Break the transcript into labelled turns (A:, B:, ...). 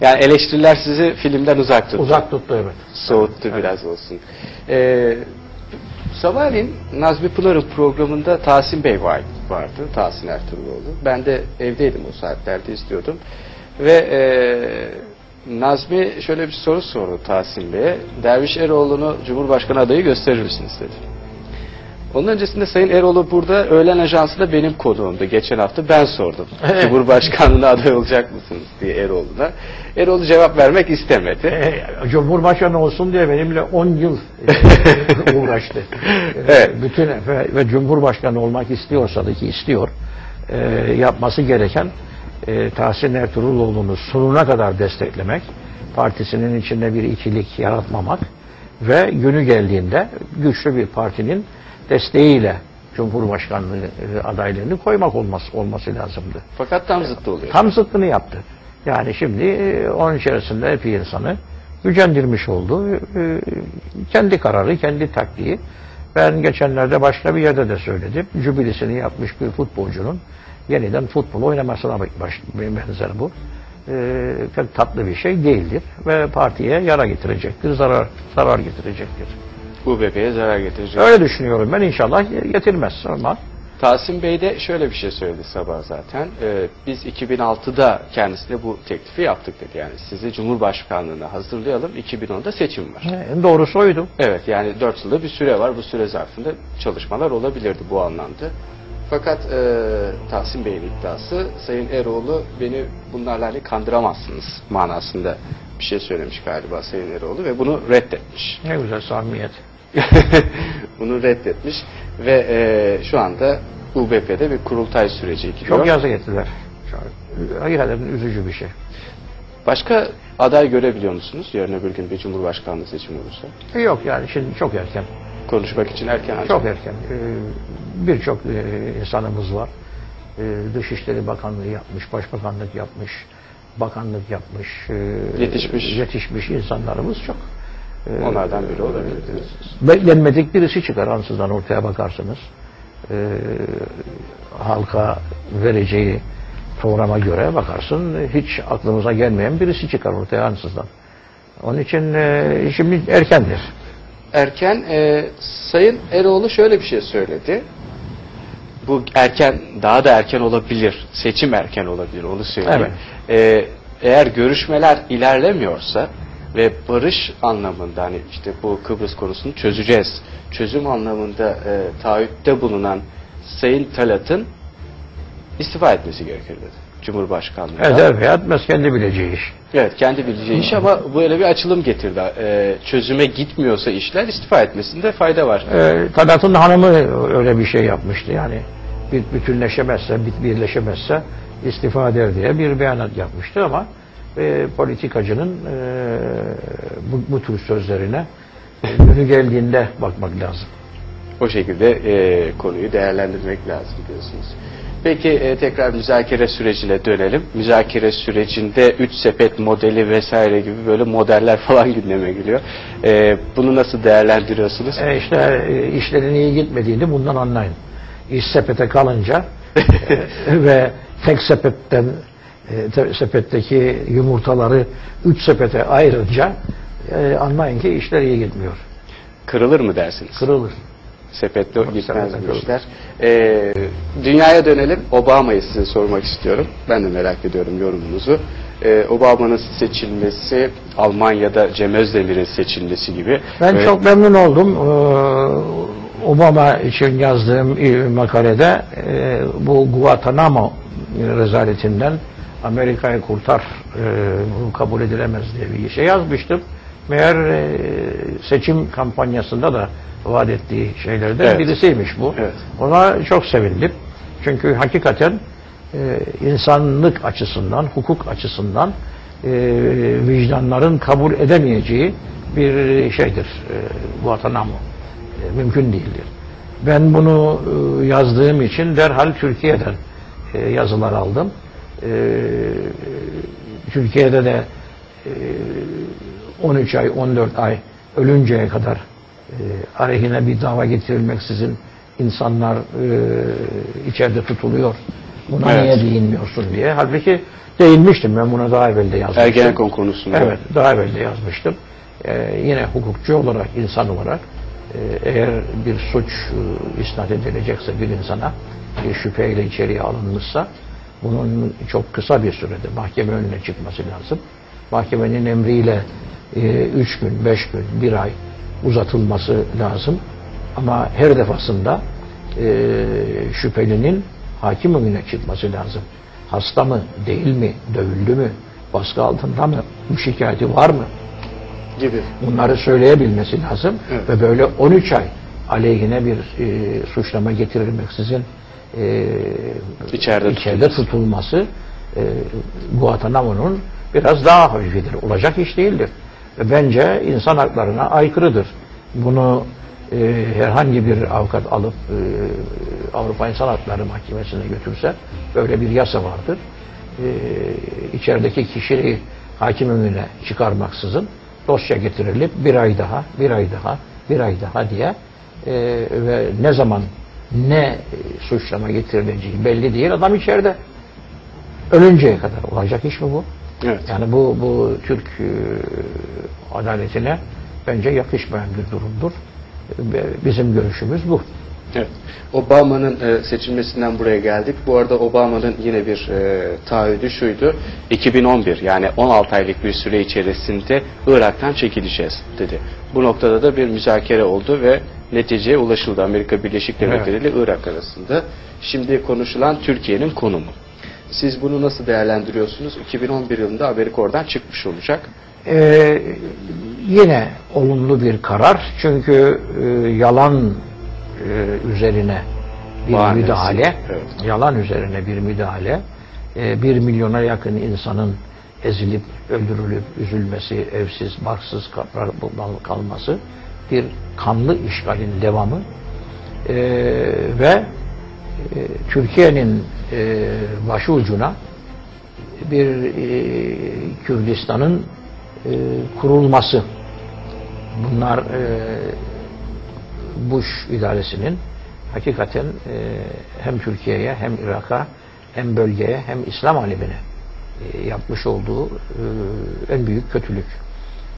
A: Yani eleştiriler sizi filmden uzak tuttu.
B: Uzak tuttu evet.
A: Soğuttu biraz olsun. Ee, sabahleyin Nazmi Pınar'ın programında Tahsin Bey var- vardı. Tahsin Ertuğruloğlu. Ben de evdeydim o saatlerde izliyordum. Ve e, Nazmi şöyle bir soru sordu Tahsin Bey'e. Derviş Eroğlu'nu Cumhurbaşkanı adayı gösterir misiniz dedi. Onun öncesinde Sayın Eroğlu burada öğlen ajansında benim konuğumdu. Geçen hafta ben sordum.
B: Evet.
A: Cumhurbaşkanlığına aday olacak mısınız diye Eroğlu'na. Eroğlu cevap vermek istemedi.
B: E, Cumhurbaşkanı olsun diye benimle 10 yıl e, uğraştı. E,
A: Evet.
B: Bütün ve, ve Cumhurbaşkanı olmak istiyorsa da ki istiyor, e, yapması gereken e, Tahsin Ertuğruloğlu'nu sonuna kadar desteklemek, partisinin içinde bir ikilik yaratmamak ve günü geldiğinde güçlü bir partinin desteğiyle Cumhurbaşkanlığı e, adaylığını koymak olması, olması lazımdı.
A: Fakat tam zıttı oluyor.
B: Tam zıttını yaptı. Yani şimdi e, onun içerisinde epey insanı gücendirmiş oldu. E, Kendi kararı, kendi taktiği. Ben geçenlerde başka bir yerde de söyledim. Jübilisini yapmış bir futbolcunun yeniden futbol oynamasına baş, benzer bu. E, tatlı bir şey değildir ve partiye yara getirecektir, zarar zarar getirecektir.
A: UBP'ye zarar getirecek.
B: Öyle düşünüyorum ben inşallah getirmez ama
A: Tahsin Bey de şöyle bir şey söyledi sabah zaten. Ee, biz 2006'da kendisine bu teklifi yaptık dedi. Yani sizi Cumhurbaşkanlığına hazırlayalım. 2010'da seçim var.
B: en doğrusu oydu.
A: Evet yani 4 yılda bir süre var. Bu süre zarfında çalışmalar olabilirdi bu anlamda. Fakat e, Tahsin Bey'in iddiası Sayın Eroğlu beni bunlarla hani kandıramazsınız manasında bir şey söylemiş galiba Sayın Eroğlu ve bunu reddetmiş.
B: Ne güzel samimiyet.
A: bunu reddetmiş ve e, şu anda UBP'de bir kurultay süreci gidiyor.
B: Çok yazık ettiler. Hakikaten üzücü bir şey.
A: Başka aday görebiliyor musunuz? Yarın öbür gün bir cumhurbaşkanlığı seçimi olursa.
B: E, Yok yani şimdi çok erken.
A: Konuşmak için erken ancak.
B: Çok erken. Ee, Birçok e, insanımız var. Ee, Dışişleri Bakanlığı yapmış, Başbakanlık yapmış, bakanlık yapmış, e,
A: Yetişmiş.
B: yetişmiş insanlarımız çok. Ee,
A: Onlardan biri olabilir diyorsunuz.
B: Beklenmedik birisi çıkar ansızdan ortaya bakarsınız. Ee, halka vereceği programa göre bakarsın hiç aklımıza gelmeyen birisi çıkar ortaya ansızdan. Onun için e, şimdi erkendir.
A: Erken e, Sayın Eroğlu şöyle bir şey söyledi. Bu erken daha da erken olabilir. Seçim erken olabilir onu söyleyeyim. E, eğer görüşmeler ilerlemiyorsa ve barış anlamında hani işte bu Kıbrıs konusunu çözeceğiz. Çözüm anlamında e, taahhütte bulunan Sayın Talat'ın istifa etmesi gerekir dedi. Cumhurbaşkanlığı.
B: Eder veya etmez kendi bileceği iş.
A: Evet kendi bileceği iş ama böyle bir açılım getirdi. Ee, çözüme gitmiyorsa işler istifa etmesinde fayda var.
B: Ee, Talat'ın hanımı öyle bir şey yapmıştı yani. Bir bütünleşemezse, bir- birleşemezse istifa eder diye bir beyanat yapmıştı ama e, politikacının e, bu, bu tür sözlerine e, günü geldiğinde bakmak lazım.
A: O şekilde e, konuyu değerlendirmek lazım diyorsunuz. Peki e, tekrar müzakere sürecine dönelim. Müzakere sürecinde 3 sepet modeli vesaire gibi böyle modeller falan gündeme geliyor. E, bunu nasıl değerlendiriyorsunuz?
B: E işte e, işlerin iyi gitmediğini bundan anlayın. İş sepete kalınca e, ve tek sepetten e, te- sepetteki yumurtaları üç sepete ayırınca e, anlayın ki işler iyi gitmiyor.
A: Kırılır mı dersiniz?
B: Kırılır.
A: Sepetle gitmez bu işler. Ee, dünyaya dönelim. Obama'yı size sormak istiyorum. Ben de merak ediyorum yorumunuzu. Ee, Obama'nın seçilmesi, Almanya'da Cem Özdemir'in seçilmesi gibi.
B: Ben
A: Ve-
B: çok memnun oldum. Ee, Obama için yazdığım makalede e, bu Guantanamo rezaletinden Amerika'yı kurtar e, bu kabul edilemez diye bir şey yazmıştım. Meğer e, seçim kampanyasında da vaat ettiği şeylerden
A: Evet.
B: birisiymiş bu.
A: Evet.
B: Ona çok sevindim. Çünkü hakikaten e, insanlık açısından, hukuk açısından e, vicdanların kabul edemeyeceği bir şeydir e, Guantanamo. E, mümkün değildir. Ben bunu e, yazdığım için derhal Türkiye'den e, yazılar aldım. E, Türkiye'de de e, 13 ay, 14 ay ölünceye kadar e, aleyhine bir dava getirilmeksizin insanlar e, içeride tutuluyor. Buna
A: Evet.
B: niye değinmiyorsun diye. Halbuki değinmiştim ben buna daha evvel de yazmıştım.
A: Ergenekon konusunda.
B: Evet, daha evvel de yazmıştım. Ee, yine hukukçu olarak, insan olarak e, eğer bir suç e, isnat edilecekse bir insana bir şüpheyle içeriye alınmışsa bunun çok kısa bir sürede mahkeme önüne çıkması lazım. Mahkemenin emriyle e, üç gün, beş gün, bir ay uzatılması lazım. Ama her defasında e, şüphelinin hakim önüne çıkması lazım. Hasta mı, değil mi, dövüldü mü, baskı altında mı, bu şikayeti var mı?
A: Gibi.
B: Bunları söyleyebilmesi lazım
A: Evet.
B: ve böyle 13 ay aleyhine bir e, suçlama getirilmeksizin e,
A: İçeride
B: içeride tutulması e, Guantanamo'nun biraz daha hafifidir. Olacak iş değildir. Ve bence insan haklarına aykırıdır. Bunu e, herhangi bir avukat alıp e, Avrupa İnsan Hakları Mahkemesi'ne götürse böyle bir yasa vardır. E, içerideki kişiyi hakim önüne çıkarmaksızın dosya getirilip bir ay daha, bir ay daha, bir ay daha diye e, ve ne zaman ne suçlama getirileceği belli değil. Adam içeride. Ölünceye kadar olacak iş mi bu?
A: Evet.
B: Yani bu bu Türk e, adaletine bence yakışmayan bir durumdur. Bizim görüşümüz bu.
A: Evet. Obama'nın e, seçilmesinden buraya geldik. Bu arada Obama'nın yine bir e, taahhüdü şuydu. 2011 yani 16 aylık bir süre içerisinde Irak'tan çekileceğiz dedi. Bu noktada da bir müzakere oldu ve neticeye ulaşıldı Amerika Birleşik Devletleri ile Irak arasında. Şimdi konuşulan Türkiye'nin konumu. Siz bunu nasıl değerlendiriyorsunuz? 2011 yılında Amerika oradan çıkmış olacak.
B: Ee, yine olumlu bir karar. Çünkü e, yalan e, üzerine bir
A: Bahanesi,
B: müdahale,
A: evet.
B: yalan üzerine bir müdahale, e, bir milyona yakın insanın ezilip, öldürülüp, üzülmesi, evsiz, barksız kal- kalması, bir kanlı işgalin devamı e, ve e, Türkiye'nin e, başı ucuna bir e, Kürdistan'ın e, kurulması. Bunlar e, Bush idaresinin hakikaten e, hem Türkiye'ye hem Irak'a hem bölgeye hem İslam alemine e, yapmış olduğu e, en büyük kötülük.